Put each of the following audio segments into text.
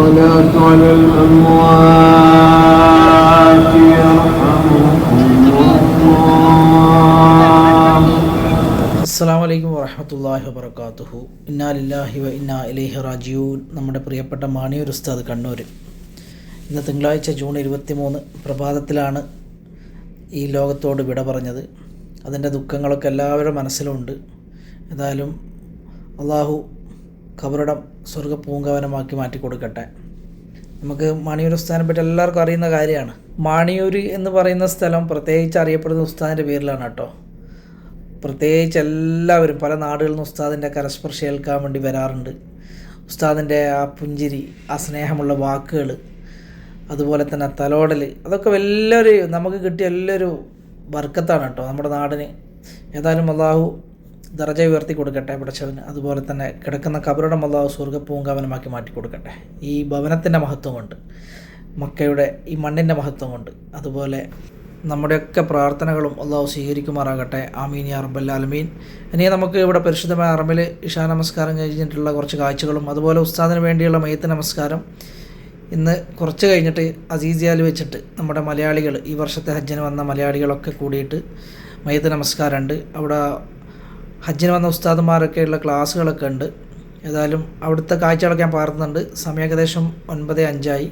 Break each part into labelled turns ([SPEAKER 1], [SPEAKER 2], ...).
[SPEAKER 1] الصلاة على الأموات يرحمكم الله
[SPEAKER 2] അസ്സാം വലൈക്കും വറഹമത്തല്ലാഹി വബർക്കാത്തുഹു ഇന്നാലില്ലാഹി വ ഇന്നാ ഇലൈഹി റാജിയൂൻ നമ്മുടെ പ്രിയപ്പെട്ട മാണിയൂർ ഉസ്താദ് കണ്ണൂർ ഇന്ന് തിങ്കളാഴ്ച ജൂൺ ഇരുപത്തി മൂന്ന് പ്രഭാതത്തിലാണ് ഈ ലോകത്തോട് വിട പറഞ്ഞത് അതിൻ്റെ ദുഃഖങ്ങളൊക്കെ എല്ലാവരുടെ മനസ്സിലുണ്ട് ഏതായാലും അള്ളാഹു ഖബറിടം സ്വർഗ പൂങ്കവനമാക്കി മാറ്റി കൊടുക്കട്ടെ നമുക്ക് മാണിയൂർ ഉസ്താനെ പറ്റി എല്ലാവർക്കും അറിയുന്ന കാര്യമാണ്. മാണിയൂർ എന്ന് പറയുന്ന സ്ഥലം പ്രത്യേകിച്ച് അറിയപ്പെടുന്ന ഉസ്താദിന്റെ പേരിലാണ് കേട്ടോ. പ്രത്യേകിച്ച് എല്ലാവരും പല നാടുകളിൽ നിന്ന് ഉസ്താദിന്റെ കരസ്പർശം ഏൽക്കാൻ വേണ്ടി വരാറുണ്ട്. ഉസ്താദിന്റെ ആ പുഞ്ചിരി ആ സ്നേഹമുള്ള വാക്കുകൾ അതുപോലെ തന്നെ തലോടൽ അതൊക്കെ വലിയൊരു നമുക്ക് കിട്ടിയ വലിയൊരു വർക്കത്താണ് കേട്ടോ നമ്മുടെ നാടിന്. ഏതായാലും അള്ളാഹു ദർജ ഉയർത്തി കൊടുക്കട്ടെ പിടച്ചവന്. അതുപോലെ തന്നെ കിടക്കുന്ന കബറിടം സ്വർഗ പൂങ്കാവനമാക്കി മാറ്റി കൊടുക്കട്ടെ. ഈ ഭവനത്തിന്റെ മഹത്വം കൊണ്ട് മക്കയുടെ ഈ മണ്ണിന്റെ മഹത്വം കൊണ്ട് അതുപോലെ നമ്മുടെയൊക്കെ പ്രാർത്ഥനകളും അള്ളാഹു സ്വീകരിക്കുമാറാകട്ടെ. ആമീൻ യാ റബ്ബല്ലാലമീൻ ഇനി നമുക്ക് ഇവിടെ പരിശുദ്ധമായ അറബിൽ ഇഷാ നമസ്കാരം കഴിഞ്ഞിട്ടുള്ള കുറച്ച് കാഴ്ചകളും അതുപോലെ ഉസ്താദിന് വേണ്ടിയുള്ള മയത്ത് നമസ്കാരം ഇന്ന് കുറച്ച് കഴിഞ്ഞിട്ട് അസീസിയാൽ വെച്ചിട്ട് നമ്മുടെ മലയാളികൾ ഈ വർഷത്തെ ഹജ്ജിന് വന്ന മലയാളികളൊക്കെ കൂടിയിട്ട് മയത്ത് നമസ്കാരമുണ്ട്. അവിടെ ഹജ്ജിന് വന്ന ഉസ്താദുമാരൊക്കെയുള്ള ക്ലാസ്സുകളൊക്കെ ഉണ്ട് ഏതായാലും അവിടുത്തെ കാഴ്ചകളൊക്കെ ഞാൻ പകർത്തുന്നുണ്ട് സമയം ഏകദേശം ഒൻപത് അഞ്ചായി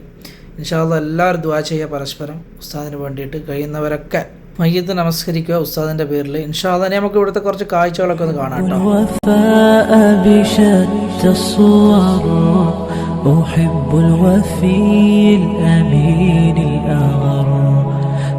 [SPEAKER 2] ഇൻഷാല്ല എല്ലാവരും ദുവാ ചെയ്യുക പരസ്പരം ഉസ്താദിന് വേണ്ടിയിട്ട് കഴിയുന്നവരൊക്കെ മയ്യത്ത് നമസ്കരിക്കുക ഉസ്താദിൻ്റെ പേരിൽ ഇൻഷാല്ല നമുക്ക് ഇവിടുത്തെ കുറച്ച് കാഴ്ചകളൊക്കെ ഒന്ന് കാണാം കേട്ടോ
[SPEAKER 3] الوفاء بشتى الصور أحب الوفي الأمين الأغر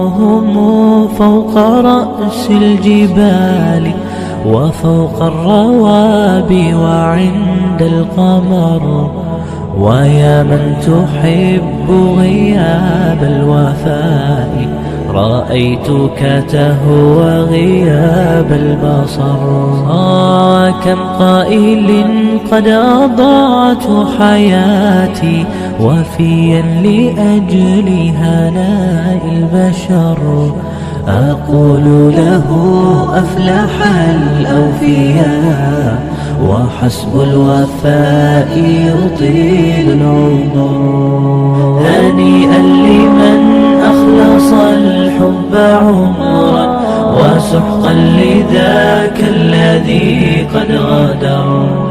[SPEAKER 3] مقامهم فوق رأس الجبال وفوق الروابي وعند القمر. ويا من تحب غياب الوفاء رأيتك تهوى غياب البصر. آه كم قائل قد أضعت حياتي وفيا لأجل هناء البشر. أقول له أفلح الأوفياء وحسب الوفاء يطيل العمر. هنيئا لمن أخلص الحب عمرا وسحقا لذاك الذي قد غدر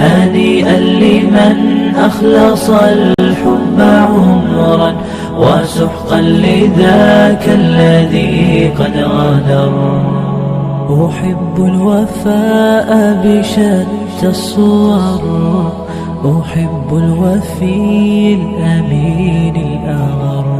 [SPEAKER 3] هنيئا لمن أخلص الحب عمرا وسحقا لذاك الذي قد غدر أحب الوفاء بشتى الصور أحب الوفي الأمين الأغر.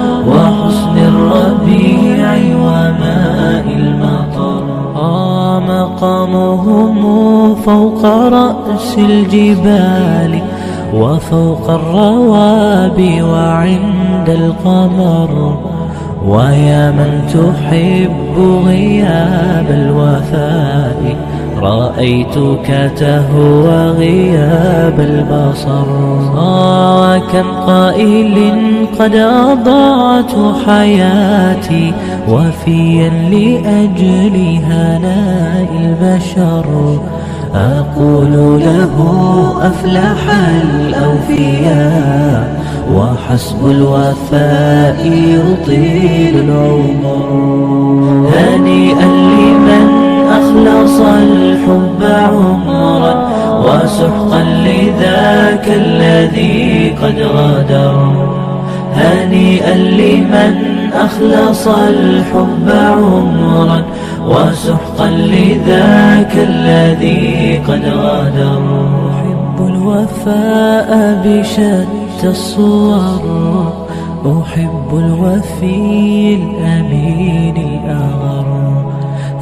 [SPEAKER 3] مقامهم فوق رأس الجبال وفوق الروابي وعند القمر. ويا من تحب غياب الوفاء. رأيتك تهوى غياب البصر آه كم قائل قد أضعت حياتي وفيا لأجل هناء البشر. أقول له أفلح الأوفياء وحسب الوفاء يطيل العمر. هنيئا لمن أخلص الحب عمرا وسحقا لذاك الذي قد غادر هنيئا لمن أخلص الحب عمرا وسحقا لذاك الذي قد غادر أحب الوفاء بشتى الصور. أحب الوفي الأمين الأغر.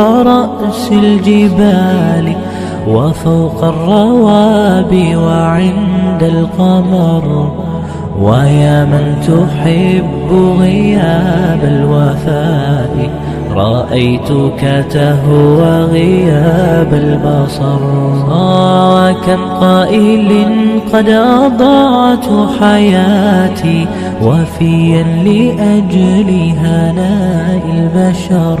[SPEAKER 3] رأس الجبال وفوق الروابي وعند القمر. ويا من تحب غياب الوفاء رأيتك تهوى غياب البصر. وكم قائل قد أضعت حياتي وفيا لأجل هناء البشر.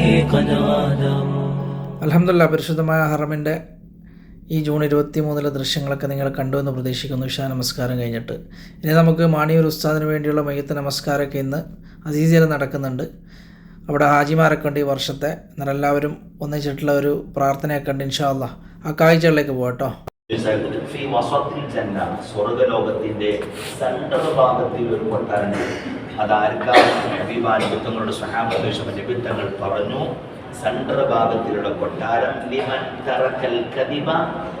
[SPEAKER 2] അലഹമില്ല പരിശുദ്ധമായ ഹറമിന്റെ ഈ ജൂൺ ഇരുപത്തി മൂന്നിലെ ദൃശ്യങ്ങളൊക്കെ നിങ്ങൾ കണ്ടു എന്ന് പ്രതീക്ഷിക്കുന്നു. ഇഷാ നമസ്കാരം കഴിഞ്ഞിട്ട്. ഇനി നമുക്ക് മാണിയൂർ ഉസ്താദിന് വേണ്ടിയുള്ള മയ്യത്ത് നമസ്കാരമൊക്കെ ഇന്ന് അസീസിയിൽ നടക്കുന്നുണ്ട്. അവിടെ ഹാജിമാരൊക്കെ ഉണ്ട് ഈ വർഷത്തെ. എന്നാൽ എല്ലാവരും ഒന്നിച്ചിട്ടുള്ള ഒരു പ്രാർത്ഥനയൊക്കെ ഉണ്ട് ഇൻഷാ അല്ല ആ കാഴ്ചകളിലേക്ക് പോകട്ടോ
[SPEAKER 4] സ്വർഗലോകത്തിന്റെ സെൻട്രൽ ഭാഗത്തിൽ ഒരു കൊട്ടാരണ്ട് അതാർക്കാണ് ഹബീബാനുബന്ധങ്ങളുടെ സഹാബദേശം നിബിദ്ധങ്ങൾ പറഞ്ഞു സന്ദർഭാഗത്തിലുള്ള കൊട്ടാരം ലിമൻ തറക്കൽ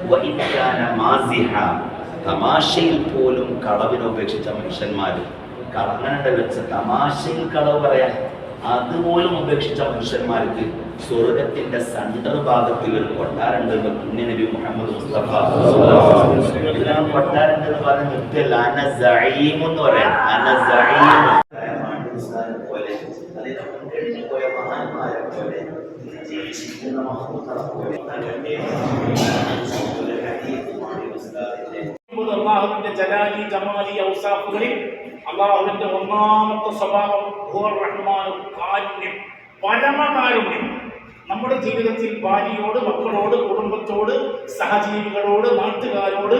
[SPEAKER 4] വഇൻകാന മാസിഹ. തമാശയിൽ പോലും കളവിനെ ഉപേക്ഷിച്ച മനുഷ്യന്മാർ കളങ്ങനണ്ട വെച്ച തമാശയിൽ കളവ് പറയാൻ അതുപോലും ഉപേക്ഷിച്ച മനുഷ്യന്മാർക്ക് സ്വർഗത്തിന്റെ സെൻട്രൽ ഭാഗത്തിൽ ഒരു കൊട്ടാരുണ്ടെന്ന് കുഞ്ഞനബി നബി മുഹമ്മദ് മുസ്തഫ കൊട്ടാരുണ്ടെന്ന് പറഞ്ഞ. നിർത്തിയല്ല അന സഈം എന്ന് പറയാം. അന സഈം പോലെ അതിനെ മുൻകഴിഞ്ഞു പോയ മഹാന്മാരെ പോലെ ജീവിച്ചിരിക്കുന്ന മഹൂത്തറെ പോലെ
[SPEAKER 5] അള്ളാഹുവിന്റെ ജലാലി ജമാലി ഔസാഫുകളിൽ അള്ളാഹുവിന്റെ ഒന്നാമത്തെ സ്വഭാവം കാരുണ്യം പരമകാരുണ്യം. നമ്മുടെ ജീവിതത്തിൽ ഭാര്യയോട് മക്കളോട് കുടുംബത്തോട് സഹജീവികളോട് നാട്ടുകാരോട്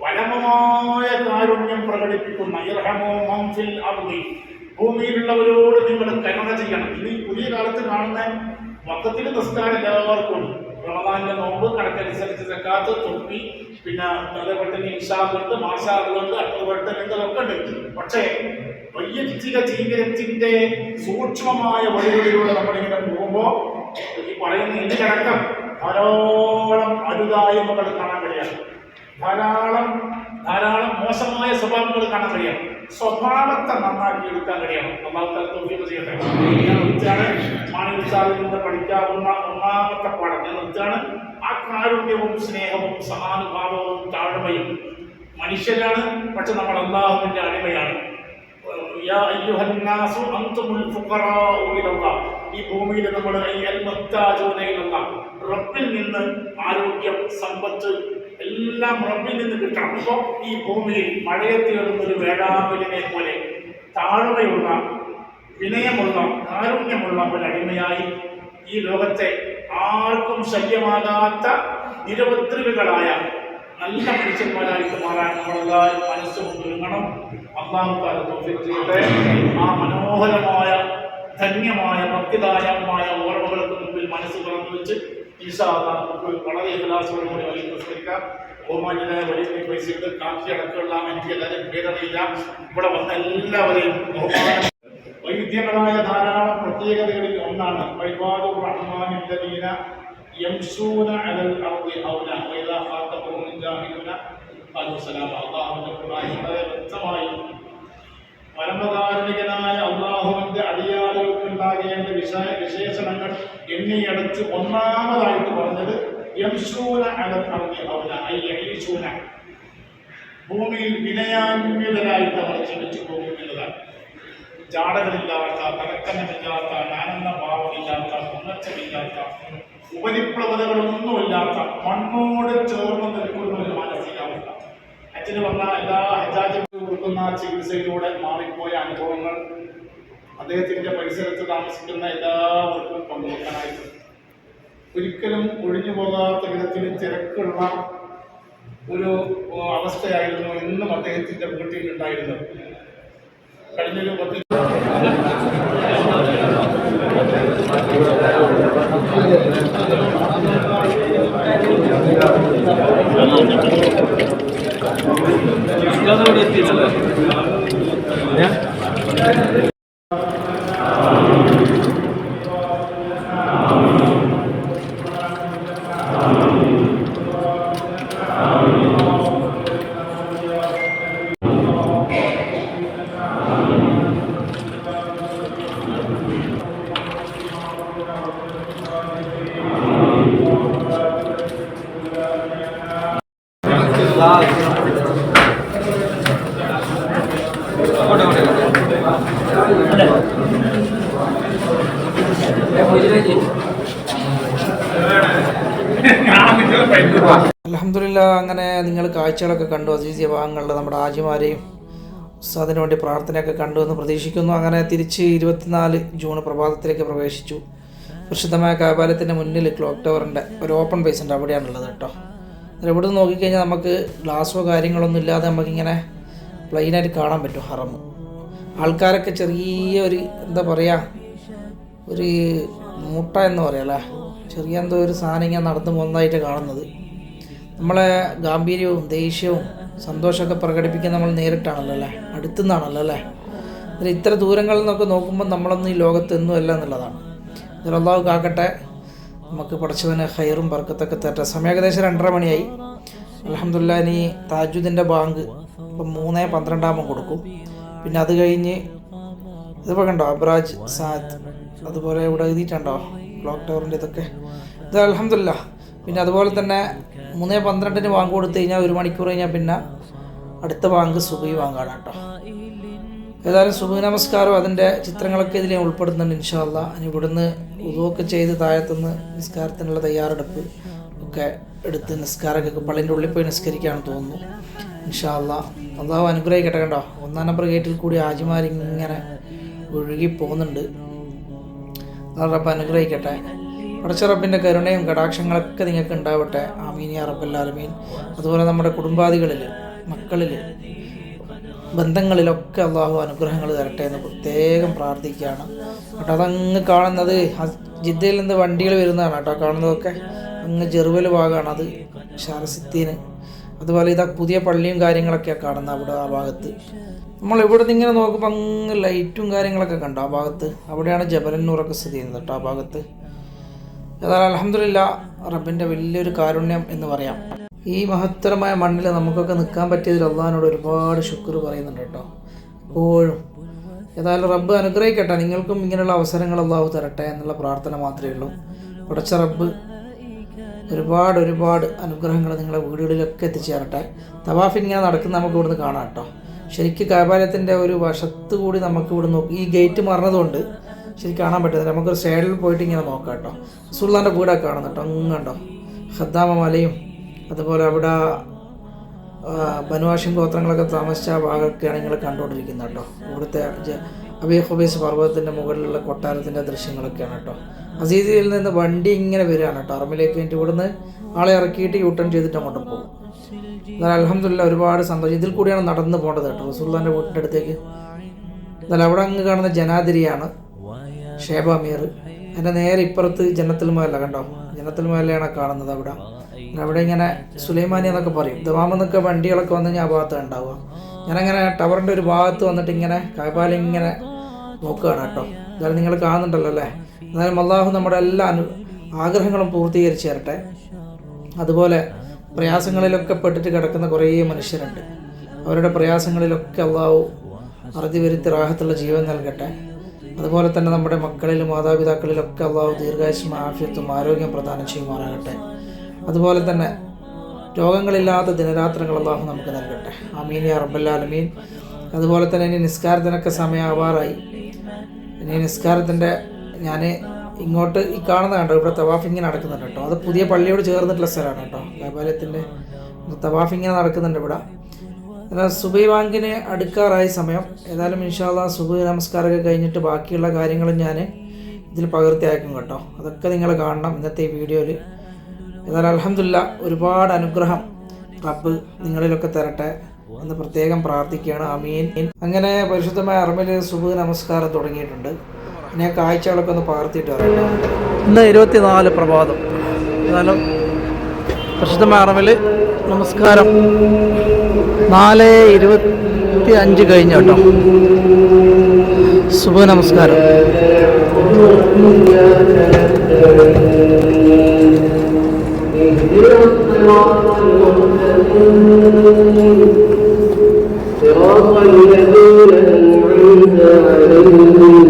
[SPEAKER 5] പരമമായ കാരുണ്യം പ്രകടിപ്പിക്കുന്ന ഭൂമിയിലുള്ളവരോട് നിങ്ങൾ കരുണ ചെയ്യണം. ഇത് ഈ പുതിയ കാലത്ത് കാണുന്ന മൊത്തത്തിൽ നിസ്കാരം എല്ലാവർക്കും ഉണ്ട്. റമദാനിന്റെ നോമ്പ് കണക്കനുസരിച്ച് തെക്കാത്ത തൊപ്പി പിന്നെ അതേപോലെ തന്നെ മാഷാബുണ്ട് മാഷാദുണ്ട് പെട്ടെന്ന് എന്തൊക്കെ ഉണ്ട്. പക്ഷേ വൈയക്തിക ജീവിതത്തിന്റെ സൂക്ഷ്മമായ വഴികളിലൂടെ നമ്മളിങ്ങനെ പോകുമ്പോൾ ഈ പറയുന്ന ഇതിനടക്കം ധാരാളം അരുതായ്മകൾ കാണാൻ കഴിയാം ധാരാളം ധാരാളം മോശമായ സ്വഭാവങ്ങൾ കാണാൻ കഴിയാം സ്വഭാവത്തെ നന്നാക്കി എടുക്കാൻ ഒന്നാമത്തെ തോന്നിയത് ചെയ്യട്ടെ പഠിക്കാവുന്ന ഒന്നാമത്തെ പാഠം. ഞാൻ വിളിച്ചാണ് ആ കാരുണ്യവും സ്നേഹവും സഹാനുഭാവവും താഴ്മയും. മനുഷ്യരാണ് പക്ഷെ നമ്മൾ അള്ളാഹുവിന്റെ അടിമയാണ്. ഈ ഭൂമിയിൽ നമ്മൾ. റബ്ബിൽ നിന്ന് ആരോഗ്യം സമ്പത്ത് എല്ലാം റബ്ബിൽ നിന്ന് കിട്ടണം. അപ്പോൾ ഈ ഭൂമിയിൽ മഴയത്തിടുന്ന ഒരു വേടാമ്പലിനെ പോലെ താഴ്മയുള്ള വിനയമുള്ള കാരുണ്യമുള്ള ഒരു അടിമയായി ഈ ലോകത്തെ ആർക്കും ശല്യമാകാത്ത നിരപദ്രവികളായ നല്ല മനുഷ്യന്മാരായിട്ട് മാറാൻ നമ്മളെല്ലാവരും മനസ്സുകൊണ്ട് ഒരുങ്ങണം അള്ളാഹുക്കാല തോഫിക് ആ മനോഹരമായ ധന്യമായ ഭക്തിദായകമായ ഓർമ്മകൾക്ക് മുമ്പിൽ മനസ്സ് തുറന്നു വെച്ച് ഈശാ വളരെ വലിയ വന്ന വൈവിധ്യങ്ങളായ ധാരാളം പ്രത്യേകതകളിൽ ഒന്നാണ് അലൽ അർദി വ്യക്തമായി പരമകാരുണികനായ അള്ളാഹുവിന്റെ അടിയ ഉണ്ടാകേണ്ട വിഷയ വിശേഷണങ്ങൾ എണ്ണിയെടുത്ത് ഒന്നാമതായിട്ട് പറഞ്ഞത് യംശൂന അലൽ അവന യഈശൂന ഭൂമിയിൽ വിനയാന്വിതരായിട്ട് അവർ ജീവിച്ചു പോകും എന്നതാണ്. ജാടകളില്ലാത്ത തലക്കനമില്ലാത്ത നാനന്ദ ഭാവമില്ലാത്ത ഉന്നച്ചമില്ലാത്ത ഉപരിപ്ലവതകളൊന്നുമില്ലാത്ത മണ്ണോട് ചേർന്ന് നിൽക്കുന്ന ഒരു മാനസികാവസ്ഥ. അച്ഛന് വന്ന എല്ലാ ഹജാജ് കൊടുക്കുന്ന ചികിത്സയിലൂടെ മാറിപ്പോയ അനുഭവങ്ങൾ അദ്ദേഹത്തിന്റെ പരിസരത്ത് താമസിക്കുന്ന എല്ലാവർക്കും പങ്കുവെക്കാനായിട്ട് ഒരിക്കലും ഒഴിഞ്ഞു പോകാത്ത വിധത്തിൽ തിരക്കുള്ള ഒരു അവസ്ഥയായിരുന്നു ഇന്നും അദ്ദേഹത്തിന്റെ വീട്ടിൽ ഉണ്ടായിരുന്നത് കഴിഞ്ഞൊരു പത്ത്
[SPEAKER 2] അലഹമില്ല അങ്ങനെ നിങ്ങൾ കാഴ്ചകളൊക്കെ കണ്ടു അസീസിയ ഭാഗങ്ങളിൽ നമ്മുടെ ആജിമാരെയും ഉസ്താദിനു വേണ്ടി പ്രാർത്ഥനയൊക്കെ കണ്ടു എന്ന് പ്രതീക്ഷിക്കുന്നു. അങ്ങനെ തിരിച്ച് ഇരുപത്തിനാല് ജൂൺ പ്രഭാതത്തിലേക്ക് പ്രവേശിച്ചു. പ്രസിദ്ധമായ കാപാലത്തിന്റെ മുന്നിൽ ക്ലോക്ക് ടവറിന്റെ ഒരു ഓപ്പൺ ബേസ് ഉണ്ട്. അവിടെയാണുള്ളത് കേട്ടോ. ഇവിടെ നിന്ന് നോക്കിക്കഴിഞ്ഞാൽ നമുക്ക് ഗ്ലാസോ കാര്യങ്ങളൊന്നും ഇല്ലാതെ നമുക്കിങ്ങനെ പ്ലെയിനായിട്ട് കാണാൻ പറ്റും. ഹറം ആൾക്കാരൊക്കെ ചെറിയ ഒരു എന്താ പറയുക ഒരു മൂട്ട എന്ന് പറയാല്ലേ ചെറിയ എന്തോ ഒരു സാധനം ഇങ്ങനെ നടന്നു പോകുന്നതായിട്ട് കാണുന്നത്. നമ്മളെ ഗാംഭീര്യവും ദേഷ്യവും സന്തോഷമൊക്കെ പ്രകടിപ്പിക്കാൻ നമ്മൾ നേരിട്ടാണല്ലോ അല്ലേ? അടുത്തുനിന്നാണല്ലോ അല്ലേ? അതിൽ ഇത്ര ദൂരങ്ങളിൽ നിന്നൊക്കെ നോക്കുമ്പോൾ നമ്മളൊന്നും ഈ ലോകത്ത് എന്നും അല്ല എന്നുള്ളതാണ്. ഇതിൽ കാക്കട്ടെ നമുക്ക് പഠിച്ചവന് ഹൈറും ബർക്കത്തൊക്കെ തരട്ടെ. സമയം ഏകദേശം രണ്ടര മണിയായി. അലഹമുല്ല ഇനി താജുദിന്റെ ബാങ്ക് ഇപ്പം മൂന്ന് പന്ത്രണ്ടാകുമ്പോൾ കൊടുക്കും. പിന്നെ അത് കഴിഞ്ഞ് ഇതിപ്പോൾ കണ്ടോ? അബ്രാജ് സാദ് അതുപോലെ ഇവിടെ എഴുതിയിട്ടുണ്ടോ? ക്ലോക്ക് ടവറിന്റെ ഇതൊക്കെ. ഇത് അലഹമില്ല പിന്നെ അതുപോലെ തന്നെ മൂന്നേ പന്ത്രണ്ടിന് വാങ്ങ് കൊടുത്തു കഴിഞ്ഞാൽ ഒരു മണിക്കൂർ കഴിഞ്ഞാൽ പിന്നെ അടുത്ത വാങ്ക് സുബി വാങ്ങാണ് കേട്ടോ. ഏതായാലും സുബി നമസ്കാരം. അതിന്റെ ചിത്രങ്ങളൊക്കെ ഇതിൽ ഉൾപ്പെടുത്തുന്നുണ്ട് ഇൻഷാല്ല ഇനി ഇവിടുന്ന് ഉതുവൊക്കെ ചെയ്ത് താഴത്തുനിന്ന് നിസ്കാരത്തിനുള്ള തയ്യാറെടുപ്പ് ഒക്കെ എടുത്ത് നിസ്കാരമൊക്കെ പള്ളിന്റെ ഉള്ളിൽ പോയി നിസ്കരിക്കുകയാണെന്ന് തോന്നുന്നു. ഇൻഷാല്ല അള്ളാഹു അനുഗ്രഹിക്കട്ടെ കണ്ടോ? ഒന്നാം നമ്പർ ഗേറ്റിൽ കൂടി ആജിമാരിങ്ങനെ ഒഴുകി പോകുന്നുണ്ട്. അള്ളാഹ് അനുഗ്രഹിക്കട്ടെ. പടച്ച റബ്ബിന്റെ കരുണയും കടാക്ഷങ്ങളൊക്കെ നിങ്ങൾക്ക് ഉണ്ടാവട്ടെ. ആമീൻ യാ റബ്ബല്ലാലമീൻ അതുപോലെ നമ്മുടെ കുടുംബാദികളിൽ മക്കളിൽ ബന്ധങ്ങളിലൊക്കെ അള്ളാഹു അനുഗ്രഹങ്ങൾ തരട്ടെ എന്ന് പ്രത്യേകം പ്രാർത്ഥിക്കുകയാണ്. കേട്ടോ അതങ്ങ് കാണുന്നത് ജിദ്ദയിൽ നിന്ന് വണ്ടികൾ വരുന്നതാണ് കേട്ടോ കാണുന്നതൊക്കെ. അങ്ങ് ജെറുവൽ ഭാഗമാണ് അത്. ഷാരസിത്തീന് അതുപോലെ ഇതാ പുതിയ പള്ളിയും കാര്യങ്ങളൊക്കെയാണ് കാണുന്നത് അവിടെ ആ ഭാഗത്ത്. നമ്മൾ ഇവിടെ നിന്ന് ഇങ്ങനെ നോക്കുമ്പോൾ അങ്ങ് ലൈറ്റും കാര്യങ്ങളൊക്കെ കണ്ടു ആ ഭാഗത്ത്? അവിടെയാണ് ജബലന്നൂറൊക്കെ സ്ഥിതി ചെയ്യുന്നത് കേട്ടോ ആ ഭാഗത്ത്. ഏതായാലും അലഹമില്ല റബ്ബിന്റെ വലിയൊരു കാരുണ്യം എന്ന് പറയാം. ഈ മഹത്തരമായ മണ്ണിൽ നമുക്കൊക്കെ നിൽക്കാൻ പറ്റിയതിൽ അള്ളഹാനോട് ഒരുപാട് ശുക്ർ പറയുന്നുണ്ട് കേട്ടോ. എപ്പോഴും. ഏതായാലും റബ്ബ് അനുഗ്രഹിക്കട്ടെ. നിങ്ങൾക്കും ഇങ്ങനെയുള്ള അവസരങ്ങൾ അള്ളാഹു തരട്ടെ എന്നുള്ള പ്രാർത്ഥന മാത്രമേ ഉള്ളൂ. പടച്ച റബ്ബ് ഒരുപാട് ഒരുപാട് അനുഗ്രഹങ്ങൾ നിങ്ങളുടെ വീടുകളിലൊക്കെ എത്തിച്ചേരട്ടെ. തവാഫ് ഇങ്ങനെ നടക്കുന്ന നമുക്ക് ഇവിടുന്ന് കാണാം കേട്ടോ ശരിക്കും കാബാലയത്തിന്റെ ഒരു വശത്ത് കൂടി നമുക്ക് ഇവിടെ നോക്കി ഈ ഗേറ്റ് മറന്നതുകൊണ്ട് ശരിക്കും കാണാൻ പറ്റുന്നില്ല നമുക്കൊരു സൈഡിൽ പോയിട്ട് ഇങ്ങനെ നോക്കാം കേട്ടോ സുൽത്താന്റെ വീടൊക്കെ കാണുന്നു കേട്ടോ അങ്ങുണ്ടോ ഹദ്ദാമ മലയും അതുപോലെ അവിടെ ബനുവാഷിം ഗോത്രങ്ങളൊക്കെ താമസിച്ച ആ ഭാഗമൊക്കെയാണ് നിങ്ങൾ കണ്ടുകൊണ്ടിരിക്കുന്നത് കേട്ടോ ഇവിടുത്തെ അബി ഹുബൈസ് പർവതത്തിന്റെ മുകളിലുള്ള കൊട്ടാരത്തിന്റെ ദൃശ്യങ്ങളൊക്കെയാണ് കേട്ടോ അസീസിയിൽ നിന്ന് വണ്ടി ഇങ്ങനെ വരികയാണ് ടർമിലേക്ക് വേണ്ടി ഇവിടുന്ന് ആളെ ഇറക്കിയിട്ട് യൂട്ടേൺ ചെയ്തിട്ട് അങ്ങോട്ട് പോകും. എന്നാൽ അലഹമില്ല ഒരുപാട് സന്തോഷം. ഇതിൽ കൂടിയാണ് നടന്നു പോകേണ്ടത് കേട്ടോ. റസൂല്ലാന്റെ വീട്ടിന്റെ അടുത്തേക്ക് എന്നാൽ അവിടെ അങ്ങ് കാണുന്ന ജനാതിരിയാണ് ഷേബ മീർ എന്റെ നേരെ ഇപ്പുറത്ത് ജന്നത്തുൽ മഹല്ല കണ്ടോ? ജന്നത്തുൽ മഹല്ലയാണ് കാണുന്നത് അവിടെ. അവിടെ ഇങ്ങനെ സുലൈമാനി എന്നൊക്കെ പറയും. ദമാമെന്നൊക്കെ വണ്ടികളൊക്കെ വന്ന് ഞാൻ ആ ഭാഗത്ത് ഉണ്ടാവുക. ഞാനങ്ങനെ ടവറിന്റെ ഒരു ഭാഗത്ത് വന്നിട്ട് ഇങ്ങനെ കായ്പാലിങ്ങനെ നോക്കുകയാണ് കേട്ടോ. എന്തായാലും നിങ്ങൾ കാണുന്നുണ്ടല്ലോ അല്ലേ? എന്തായാലും അള്ളാഹു നമ്മുടെ എല്ലാ അനു ആഗ്രഹങ്ങളും പൂർത്തീകരിച്ച് തരട്ടെ അതുപോലെ പ്രയാസങ്ങളിലൊക്കെ പെട്ടിട്ട് കിടക്കുന്ന കുറേ മനുഷ്യരുണ്ട്. അവരുടെ പ്രയാസങ്ങളിലൊക്കെ അള്ളാഹു അറുതി വരുത്തി റാഹത്തുള്ള ജീവൻ നൽകട്ടെ. അതുപോലെ തന്നെ നമ്മുടെ മക്കളിലും മാതാപിതാക്കളിലൊക്കെ അള്ളാഹു ദീർഘായുസും ആഫ്യത്വം ആരോഗ്യം പ്രദാനം ചെയ്യുമാറാകട്ടെ. അതുപോലെ തന്നെ രോഗങ്ങളില്ലാത്ത ദിനരാത്രങ്ങൾ അള്ളാഹു നമുക്ക് നൽകട്ടെ. ആമീൻ യാ റബ്ബല്ലാലമീൻ അതുപോലെ തന്നെ ഇനി നിസ്കാരത്തിനൊക്കെ സമയമാവാറായി. ഇനി നിസ്കാരത്തിന്റെ ഞാൻ ഇങ്ങോട്ട് ഈ കാണുന്ന കണ്ടോ? ഇവിടെ തവാഫിങ്ങനെ നടക്കുന്നുണ്ട് കേട്ടോ. അത് പുതിയ പള്ളിയോട് ചേർന്നിട്ടുള്ള സ്ഥലമാണ് കേട്ടോ. വ്യാപാരത്തിന്റെ തവാഫ് ഇങ്ങനെ നടക്കുന്നുണ്ട് ഇവിടെ. എന്നാൽ സുബൈ ബാങ്കിന് അടുക്കാറായ സമയം. ഏതായാലും ഇൻഷാല്ല സുബൈ നമസ്കാരമൊക്കെ കഴിഞ്ഞിട്ട് ബാക്കിയുള്ള കാര്യങ്ങളും ഞാൻ ഇതിൽ പകർത്തി അയക്കും കേട്ടോ. അതൊക്കെ നിങ്ങൾ കാണണം ഇന്നത്തെ ഈ വീഡിയോയിൽ ഏതായാലും അലഹമില്ല ഒരുപാട് അനുഗ്രഹം റബ്ബ് നിങ്ങളിലൊക്കെ തരട്ടെ എന്ന് പ്രത്യേകം പ്രാർത്ഥിക്കുകയാണ്. അമീൻ അങ്ങനെ പരിശുദ്ധമായ അറമിൽ സുബ് നമസ്കാരം തുടങ്ങിയിട്ടുണ്ട്. ഇനി ആ കാഴ്ചകളൊക്കെ ഒന്ന് പകർത്തിയിട്ട് വരാം ഇന്ന് ഇരുപത്തിനാല് പ്രഭാതം ഏതായാലും പരിശുദ്ധമായ അറമിൽ നമസ്കാരം നാല് ഇരുപത്തി അഞ്ച് കഴിഞ്ഞ കേട്ടോ സുബ നമസ്കാരം
[SPEAKER 1] صراط الذين أنعمت عليهم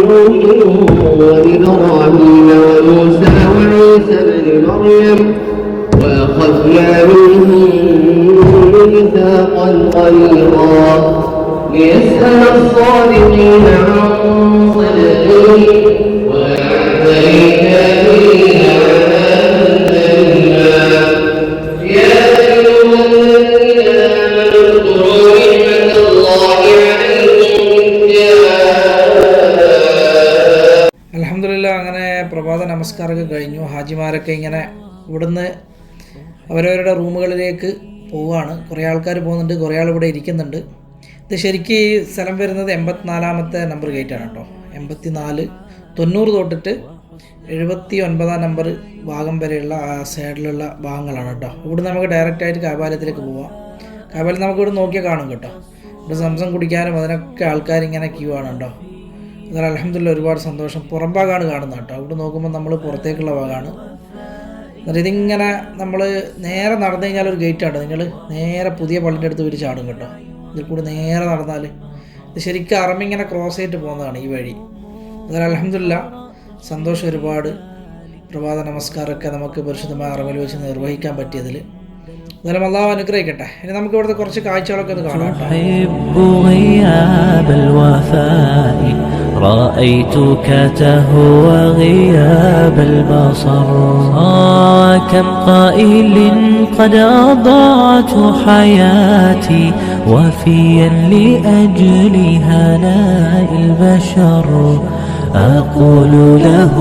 [SPEAKER 1] وإبراهيم وموسى وعيسى بن مريم وأخذنا منهم ميثاقا غليظا ليسأل الصادقين عن صدقهم.
[SPEAKER 2] അലഹമില്ല അങ്ങനെ പ്രഭാത നമസ്കാരമൊക്കെ കഴിഞ്ഞു. ഹാജിമാരൊക്കെ ഇങ്ങനെ ഇവിടുന്ന് അവരവരുടെ റൂമുകളിലേക്ക് പോവുകയാണ്. കുറേ ആൾക്കാർ പോകുന്നുണ്ട് കുറേ ആൾ ഇവിടെ ഇരിക്കുന്നുണ്ട്. ഇത് ശരിക്കും ഈ സ്ഥലം വരുന്നത് എൺപത്തിനാലാമത്തെ നമ്പർ ഗേറ്റാണ് കേട്ടോ. എൺപത്തി നാല് തൊണ്ണൂറ് തൊട്ടിട്ട് എഴുപത്തി ഒൻപതാം നമ്പർ ഭാഗം വരെയുള്ള ആ സൈഡിലുള്ള ഭാഗങ്ങളാണ് കേട്ടോ. ഇവിടെ നമുക്ക് ഡയറക്റ്റ് ആയിട്ട് കാബാലയത്തിലേക്ക് പോവാം. കാപാലയം നമുക്ക് ഇവിടെ നോക്കിയാൽ കാണും കേട്ടോ. ഇവിടെ സംസം കുടിക്കാനും അതിനൊക്കെ ആൾക്കാർ ഇങ്ങനെ ക്യൂ ആണ് കേട്ടോ. എന്നാൽ അലഹമില്ല ഒരുപാട് സന്തോഷം. പുറം ഭാഗമാണ് കാണുന്നത് കേട്ടോ. അവിടെ നോക്കുമ്പോൾ നമ്മൾ പുറത്തേക്കുള്ള ഭാഗമാണ് എന്നിട്ട് ഇതിങ്ങനെ നമ്മൾ നേരെ നടന്നു കഴിഞ്ഞാൽ ഒരു ഗേറ്റാണ് നിങ്ങൾ നേരെ പുതിയ പള്ളിന്റെ അടുത്ത് ഒരു ചാടും കേട്ടോ. ഇതിൽ കൂടി നേരെ നടന്നാൽ ഇത് ശരിക്കും അറമി ഇങ്ങനെ ക്രോസ് ചെയ്തിട്ട് പോകുന്നതാണ് ഈ വഴി. എന്നാൽ അലഹമില്ല സന്തോഷം ഒരുപാട്. പ്രഭാത നമസ്കാരമൊക്കെ നമുക്ക് പരിശുദ്ധമായ അറമിൽ വെച്ച് നിർവഹിക്കാൻ പറ്റിയതിൽ എന്നാലും അള്ളാഹു അനുഗ്രഹിക്കട്ടെ. ഇനി നമുക്ക് ഇവിടുത്തെ കുറച്ച് കാഴ്ചകളൊക്കെ ഒന്ന് കാണാം
[SPEAKER 3] رأيتك تهوى غياب البصر. آه كم قائل قد أضعت حياتي وفيا لأجل هناء البشر. أقول له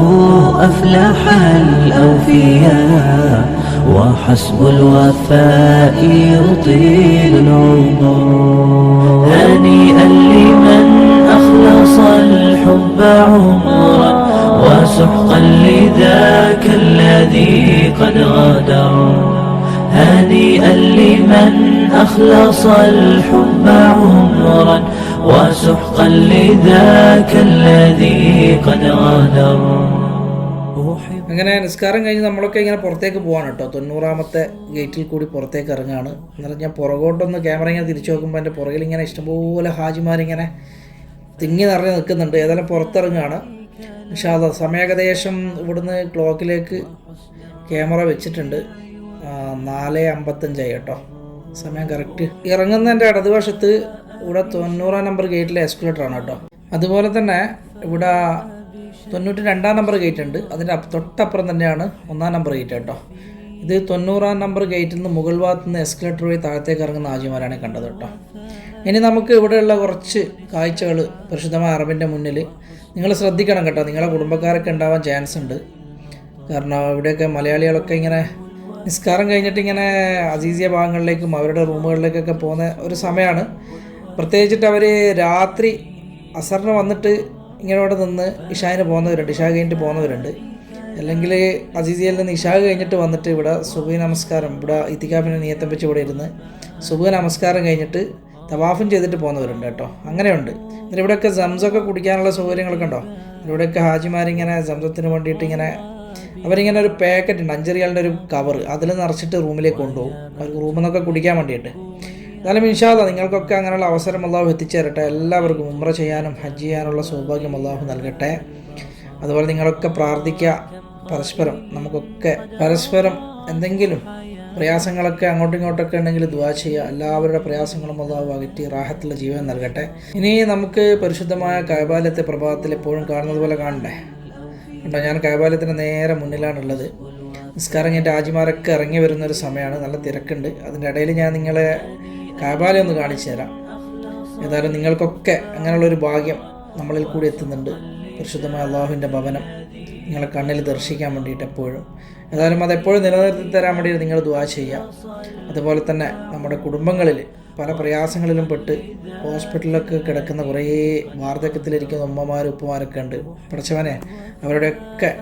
[SPEAKER 3] أفلح الأوفياء وحسب الوفاء يطيل العمر. هنيئا لمن لذاك الذي قد غدر هنيئا لمن أخلص الحب عمرا وسحقا لذاك الذي قد غدر
[SPEAKER 2] അങ്ങനെ നിസ്കാരം കഴിഞ്ഞ് നമ്മളൊക്കെ ഇങ്ങനെ പുറത്തേക്ക് പോവാണ് കേട്ടോ തൊണ്ണൂറാമത്തെ ഗേറ്റിൽ കൂടി പുറത്തേക്ക് ഇറങ്ങുകയാണ് എന്നിട്ട് ഞാൻ പുറകോട്ടൊന്ന് ക്യാമറ ഇങ്ങനെ തിരിച്ചു നോക്കുമ്പോൾ എൻ്റെ പുറകിൽ ഇങ്ങനെ ഇഷ്ടംപോലെ ഹാജിമാരിങ്ങനെ തിങ്ങി നിറഞ്ഞ് നിൽക്കുന്നുണ്ട് ഏതായാലും പുറത്തിറങ്ങുകയാണ് പക്ഷേ അത് സമയം ഏകദേശം ഇവിടുന്ന് ക്ലോക്കിലേക്ക് ക്യാമറ വെച്ചിട്ടുണ്ട്. നാല് അമ്പത്തഞ്ചായി കേട്ടോ. സമയം കറക്റ്റ്. ഇറങ്ങുന്നതിന്റെ ഇടതുവശത്ത് ഇവിടെ തൊണ്ണൂറാം നമ്പർ ഗേറ്റിലെ എസ്കുലേറ്ററാണ് കേട്ടോ. അതുപോലെ തന്നെ ഇവിടെ തൊണ്ണൂറ്റി രണ്ടാം നമ്പർ ഗേറ്റ് ഉണ്ട്. അതിന്റെ തൊട്ടപ്പുറം തന്നെയാണ് ഒന്നാം നമ്പർ ഗേറ്റ് കേട്ടോ. ഇത് തൊണ്ണൂറാം നമ്പർ ഗേറ്റിൽ നിന്ന് മുകൾ ഭാഗത്ത് നിന്ന് എസ്കലേറ്റർ വഴി താഴത്തേക്ക് ഇറങ്ങുന്ന ആജിമാരാണ് കണ്ടത് കേട്ടോ. ഇനി നമുക്ക് ഇവിടെയുള്ള കുറച്ച് കാഴ്ചകൾ പരിശുദ്ധമായ അറബിന്റെ മുന്നിൽ നിങ്ങൾ ശ്രദ്ധിക്കണം കേട്ടോ. നിങ്ങളെ കുടുംബക്കാരൊക്കെ ഉണ്ടാവാൻ ചാൻസ് ഉണ്ട്. കാരണം ഇവിടെയൊക്കെ മലയാളികളൊക്കെ ഇങ്ങനെ നിസ്കാരം കഴിഞ്ഞിട്ട് ഇങ്ങനെ അസീസിയ ഭാഗങ്ങളിലേക്കും അവരുടെ റൂമുകളിലേക്കൊക്കെ പോകുന്ന ഒരു സമയമാണ് പ്രത്യേകിച്ചിട്ട് അവർ രാത്രി അസറിന് വന്നിട്ട് ഇങ്ങനെ നിന്ന് ഇഷാന് പോകുന്നവരുണ്ട്. ഇഷാ കഴിഞ്ഞിട്ട് പോകുന്നവരുണ്ട്. അല്ലെങ്കിൽ അസീസിയയിൽ നിന്ന് ഇഷാ കഴിഞ്ഞിട്ട് വന്നിട്ട് ഇവിടെ സുബഹി നമസ്കാരം ഇവിടെ ഇത്തിക്കാഫിനെ നിയത്തം വെച്ച് ഇവിടെ ഇരുന്ന് സുബഹ് നമസ്കാരം കഴിഞ്ഞിട്ട് തവാഫും ചെയ്തിട്ട് പോകുന്നവരുണ്ട് കേട്ടോ. അങ്ങനെയുണ്ട്. എന്നിട്ട് ഇവിടെയൊക്കെ സംസൊക്കെ കുടിക്കാനുള്ള സൗകര്യങ്ങളൊക്കെ ഉണ്ടോ? ഇവിടെയൊക്കെ ഹാജിമാരിങ്ങനെ സംസത്തിന് വേണ്ടിയിട്ട് ഇങ്ങനെ അവരിങ്ങനെ ഒരു പാക്കറ്റ് ഉണ്ട്. അഞ്ചറിയാളുടെ ഒരു കവർ അതിൽ നിറച്ചിട്ട് റൂമിലേക്ക് കൊണ്ടുപോകും. അവർക്ക് റൂമിൽ നിന്നൊക്കെ കുടിക്കാൻ വേണ്ടിയിട്ട്. എന്നാലും ഇൻഷാല്ല നിങ്ങൾക്കൊക്കെ അങ്ങനെയുള്ള അവസരം അള്ളാഹു എത്തിച്ചേരട്ടെ എല്ലാവർക്കും ഉമ്ര ചെയ്യാനും ഹജ്ജ് ചെയ്യാനുള്ള സൗഭാഗ്യം അള്ളാഹു നൽകട്ടെ. അതുപോലെ നിങ്ങളൊക്കെ പ്രാർത്ഥിക്കുക. പരസ്പരം നമുക്കൊക്കെ പരസ്പരം എന്തെങ്കിലും പ്രയാസങ്ങളൊക്കെ അങ്ങോട്ടും ഇങ്ങോട്ടൊക്കെ ഉണ്ടെങ്കിൽ ദുവാ ചെയ്യുക. എല്ലാവരുടെ പ്രയാസങ്ങളും അള്ളാഹു അകറ്റി റാഹത്തുള്ള ജീവൻ നൽകട്ടെ. ഇനി നമുക്ക് പരിശുദ്ധമായ കൈബാലത്തെ പ്രഭാതത്തിൽ എപ്പോഴും കാണുന്നത് പോലെ കാണണ്ടേ? ഉണ്ടോ ഞാൻ കൈബാലത്തിന്റെ നേരെ മുന്നിലാണുള്ളത്. നിസ്കാരം കഴിഞ്ഞിട്ട് ആജിമാരൊക്കെ ഇറങ്ങി വരുന്ന ഒരു സമയമാണ്. നല്ല തിരക്കുണ്ട്. അതിന്റെ ഇടയിൽ ഞാൻ നിങ്ങളെ കൈബാലം ഒന്ന് കാണിച്ചു തരാം. ഏതായാലും നിങ്ങൾക്കൊക്കെ അങ്ങനെയുള്ളൊരു ഭാഗ്യം നമ്മളിൽ കൂടി എത്തുന്നുണ്ട്. പരിശുദ്ധമായ അള്ളാഹുവിന്റെ ഭവനം നിങ്ങളെ കണ്ണിൽ ദർശിക്കാൻ വേണ്ടിയിട്ട് എപ്പോഴും. ഏതായാലും അതെപ്പോഴും നിലനിർത്തി തരാൻ വേണ്ടിയിട്ട് നിങ്ങൾ ദുവാ ചെയ്യുക. അതുപോലെ തന്നെ നമ്മുടെ കുടുംബങ്ങളിൽ പല പ്രയാസങ്ങളിലും പെട്ട് ഹോസ്പിറ്റലിലൊക്കെ കിടക്കുന്ന കുറേ വാർദ്ധക്യത്തിലിരിക്കുന്ന ഉമ്മമാരും ഉപ്പമാരൊക്കെ ഉണ്ട്. പഠിച്ചവനെ അവരുടെയൊക്കെ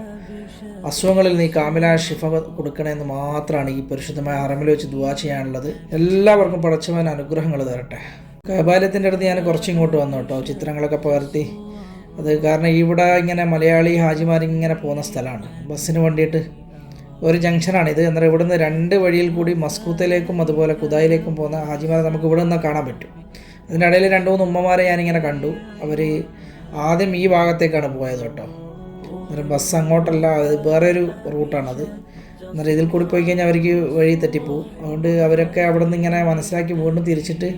[SPEAKER 2] അസുഖങ്ങളിൽ നീ കാമില ഷിഫ കൊടുക്കണമെന്ന് മാത്രമാണ് ഈ പരിശുദ്ധമായ അറമിൽ വെച്ച് ദുവാ ചെയ്യാനുള്ളത്. എല്ലാവർക്കും പടച്ചവൻ അനുഗ്രഹങ്ങൾ തരട്ടെ. കൈബാല്യത്തിന്റെ അടുത്ത് ഞാൻ കുറച്ച് ഇങ്ങോട്ട് വന്നു കേട്ടോ. ചിത്രങ്ങളൊക്കെ പകർത്തി. അത് കാരണം ഇവിടെ ഇങ്ങനെ മലയാളി ഹാജിമാർ ഇങ്ങനെ പോകുന്ന സ്ഥലമാണ്. ബസ്സിന് വേണ്ടിയിട്ട് ഒരു ജംഗ്ഷനാണ്. ഇത് എന്നാൽ ഇവിടുന്ന് രണ്ട് വഴിയിൽ കൂടി മസ്കൂത്തയിലേക്കും അതുപോലെ കുതായിലേക്കും പോകുന്ന ഹാജിമാരെ നമുക്ക് ഇവിടെ നിന്ന് കാണാൻ പറ്റും. അതിനിടയിൽ രണ്ട് മൂന്ന് ഉമ്മമാരെ ഞാനിങ്ങനെ കണ്ടു. അവർ ആദ്യം ഈ ഭാഗത്തേക്കാണ് പോയത് കേട്ടോ. അന്നേരം ബസ് അങ്ങോട്ടല്ല അത് വേറെ ഒരു റൂട്ടാണത്. അന്നേരം ഇതിൽ കൂടി പോയി കഴിഞ്ഞാൽ അവർക്ക് വഴി തെറ്റിപ്പോവും. അതുകൊണ്ട് അവരൊക്കെ അവിടെ നിന്ന് ഇങ്ങനെ മനസ്സിലാക്കി വീണ്ടും തിരിച്ചിട്ട്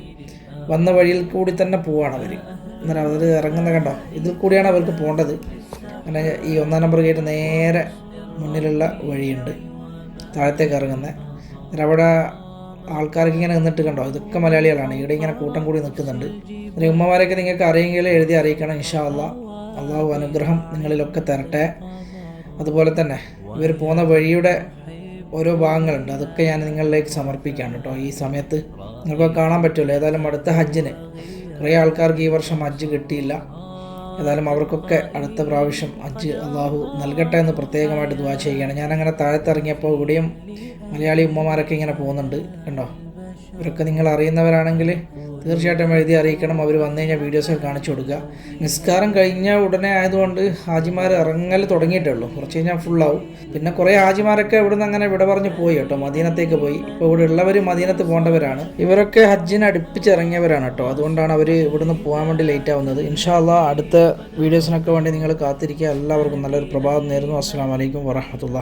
[SPEAKER 2] വന്ന വഴിയിൽ കൂടി തന്നെ പോവാണ് അവർ അന്നേരം അവർ ഇറങ്ങുന്ന കണ്ടോ ഇതിൽ കൂടിയാണ് അവർക്ക് പോകേണ്ടത്. അങ്ങനെ ഈ ഒന്നാം നമ്പർ ഗേറ്റ് നേരെ മുന്നിലുള്ള വഴിയുണ്ട്. താഴത്തേക്ക് ഇറങ്ങുന്നത് എന്നിട്ട് അവിടെ ആൾക്കാർക്ക് ഇങ്ങനെ നിന്നിട്ട് കണ്ടോ? ഇതൊക്കെ മലയാളികളാണ്. ഇവിടെ ഇങ്ങനെ കൂട്ടം കൂടി നിൽക്കുന്നുണ്ട്. ഒരു ഉമ്മമാരൊക്കെ നിങ്ങൾക്ക് അറിയെങ്കിൽ എഴുതി അറിയിക്കണം ഇൻഷാ അള്ളാ അള്ളാഹു അനുഗ്രഹം നിങ്ങളിലൊക്കെ തരട്ടെ. അതുപോലെ തന്നെ ഇവർ പോകുന്ന വഴിയുടെ ഓരോ ഭാഗങ്ങളുണ്ട്. അതൊക്കെ ഞാൻ നിങ്ങളിലേക്ക് സമർപ്പിക്കുകയാണ് കേട്ടോ. ഈ സമയത്ത് നിങ്ങൾക്ക് കാണാൻ പറ്റുമല്ലോ. ഏതായാലും അടുത്ത ഹജ്ജിന് കുറേ ആൾക്കാർക്ക് ഈ വർഷം ഹജ്ജ് കിട്ടിയില്ല. ഏതായാലും അവർക്കൊക്കെ അടുത്ത പ്രാവശ്യം അജ് അള്ളാഹു നൽകട്ടെ എന്ന് പ്രത്യേകമായിട്ട് ദുവാ ചെയ്യുകയാണ്. ഞാനങ്ങനെ താഴത്തിറങ്ങിയപ്പോൾ ഇവിടെയും മലയാളി ഉമ്മമാരൊക്കെ ഇങ്ങനെ പോകുന്നുണ്ട്. കണ്ടോ? ഇവരൊക്കെ നിങ്ങൾ അറിയുന്നവരാണെങ്കിൽ തീർച്ചയായിട്ടും എഴുതി അറിയിക്കണം. അവർ വന്നു കഴിഞ്ഞാൽ വീഡിയോസൊക്കെ കാണിച്ചു കൊടുക്കുക. നിസ്കാരം കഴിഞ്ഞ ഉടനെ ആയതുകൊണ്ട് ഹാജിമാർ ഇറങ്ങൽ തുടങ്ങിയിട്ടുള്ളൂ കുറച്ച് കഴിഞ്ഞാൽ ഫുള്ളാവും പിന്നെ കുറേ ഹാജിമാരൊക്കെ ഇവിടുന്ന് അങ്ങനെ വിട പറഞ്ഞ് പോയി കേട്ടോ. മദീനത്തേക്ക് പോയി. ഇപ്പോൾ ഇവിടെ ഉള്ളവർ മദീനത്ത് പോകേണ്ടവരാണ്. ഇവരൊക്കെ ഹജ്ജിന് അടുപ്പിച്ചിറങ്ങിയവരാണ് കേട്ടോ. അതുകൊണ്ടാണ് അവർ ഇവിടുന്ന് പോകാൻ വേണ്ടി ലേറ്റ് ആവുന്നത്. ഇൻഷാല്ല അടുത്ത വീഡിയോസിനൊക്കെ വേണ്ടി നിങ്ങൾ കാത്തിരിക്കുക. എല്ലാവർക്കും നല്ലൊരു പ്രഭാതം നേരുന്നു. അസ്സാം വലൈക്കും വറഹമത്തുള്ള